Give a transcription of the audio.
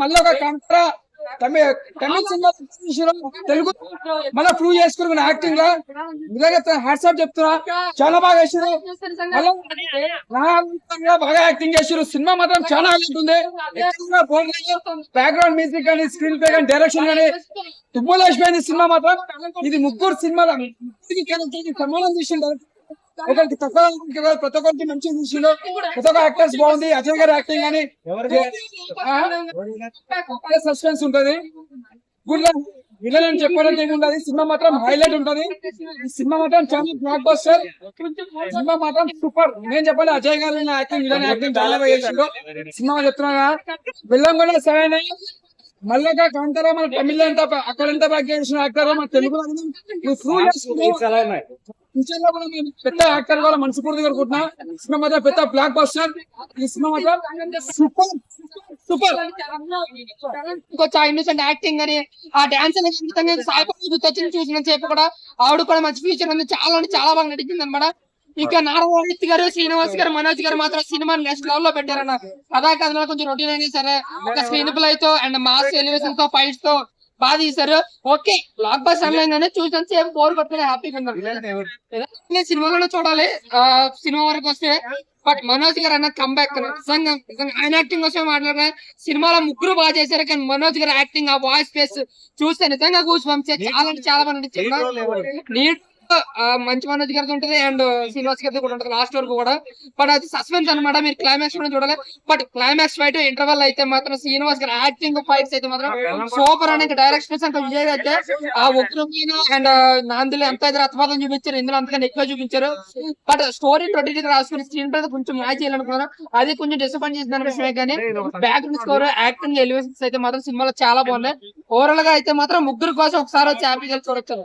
మళ్ళీ ఒక తమిళ తమిళ సినిమా తెలుగు మళ్ళీ ప్రూవ్ చేసుకుని యాక్టింగ్లో నిజంగా చెప్తున్నా. చాలా బాగా వేసారు బాగా యాక్టింగ్ చేసారు సినిమా మాత్రం చాలా ఉంటుంది బ్యాక్గ్రౌండ్ మ్యూజిక్ కానీ స్క్రీన్ ప్లే కానీ డైరెక్షన్ కానీ. తుమ్మలు వేసిపోయింది సినిమా మాత్రం ఇది ముగ్గురు సినిమాల సమానం చేసిన డైరెక్టర్ ప్రతి ఒక్కరికి మంచిగా చూసిండు ప్రతి ఒక్క యాక్టర్స్ బాగుంది అజయ్ గారి యాక్టింగ్ కానీ సస్పెన్స్ ఉంటది? గుడ్ విలన్ అని చెప్పాలంటే సినిమా మాత్రం హైలైట్ ఉంటది. ఈ సినిమా మాత్రం చాలా బ్లాక్ బస్టర్ సినిమా మాత్రం సూపర్ నేను చెప్పాలి అజయ్ గారు యాక్టింగ్ విలన్ యాక్టింగ్ చాలా బాగా చేసిండు. సినిమా చెప్తున్నా విలన్ కూడా సరైన మళ్ళా కాంతారా మన తమిళ ఎంత అక్కడ ఎంత బాగా చేసిన యాక్టర్ మన తెలుగు ఫ్యూచర్లో కూడా మేము పెద్ద యాక్టర్ కూడా మనస్ఫూర్తిగా కోరుకుంటున్నా సినిమా మాత్రం పెద్ద బ్లాక్ బస్టర్ ఈ సినిమా మాత్రం సూపర్ సూపర్ ఇంకొంచెం ఇన్నోసెంట్ యాక్టింగ్ అని ఆ డాన్స్ అనేది ఖచ్చితంగా సాయిబాబు గుర్తొచ్చింది చూసిన సేపు కూడా ఆవిడ కూడా మంచి ఫ్యూచర్ ఉంది. చాలా అంటే చాలా బాగా నటించింది అనమాట ఇంకా నారాయణ గారు శ్రీనివాస్ గారు మనోజ్ గారు మాత్రం సినిమా నెక్స్ట్ లెవెల్లో పెట్టారన్న. కథా కథలో కొంచెం రొటీన్ అయినా సరే. ఒక స్క్రీన్ ప్లే తో అండ్ మాస్ ఎలివేషన్తో ఫైట్స్తో బాగా తీశారు. ఓకే బ్లాక్ బస్ అనగానే చూసిన సేపు బోర్ కొట్టుకుని హ్యాపీగా ఉన్నారు నేను సినిమాలోనే చూడాలి. ఆ సినిమా వరకు వస్తే. బట్ మనోజ్ గారు అన్న కంబ్యాక్ నిజంగా ఆయన యాక్టింగ్ కోసం మాట్లాడిన సినిమాలో ముగ్గురు బాగా చేశారు. కానీ మనోజ్ గారి యాక్టింగ్ ఆ వాయిస్ ఫేస్ చూస్తే నిజంగా కూర్చు పంపే చాలా అంటే చాలా నటించారు. నీట్ మంచి మనోజ్ గారితో ఉంటది అండ్ శ్రీనివాస్ గారితో కూడా ఉంటది లాస్ట్ వరకు కూడా. బట్ అది సస్పెన్స్ అన్నమాట మీరు క్లైమాక్స్ కూడా చూడాలి. బట్ క్లైమాక్స్ ఫైట్ ఇంటర్వల్ అయితే మాత్రం శ్రీనివాస్ గారి యాక్టింగ్ ఫైట్స్ అయితే మాత్రం సూపర్ అని డైరెక్షన్ అంటే విజయ్ అయితే ఆ ఉగ్రమైన అండ్ నాందులు ఎంత అయితే రథపాతం చూపించారు ఇందులో అంతకన్నా ఎక్కువ చూపించారు. బట్ స్టోరీ ట్వంటీ రాసుకుని స్క్రీన్ పై కొంచెం మ్యాచ్ చేయాలనుకున్నారు అది కొంచెం డిసప్పాయింట్ చేసిన విషయమే కానీ బ్యాక్గ్రౌండ్ స్కోర్ యాక్టింగ్ ఎలివేషన్స్ అయితే మాత్రం సినిమాలో చాలా బాగున్నాయి. ఓవరాల్గా అయితే మాత్రం ముగ్గురు కోసం ఒకసారి వచ్చి హ్యాపీగా చూడొచ్చు.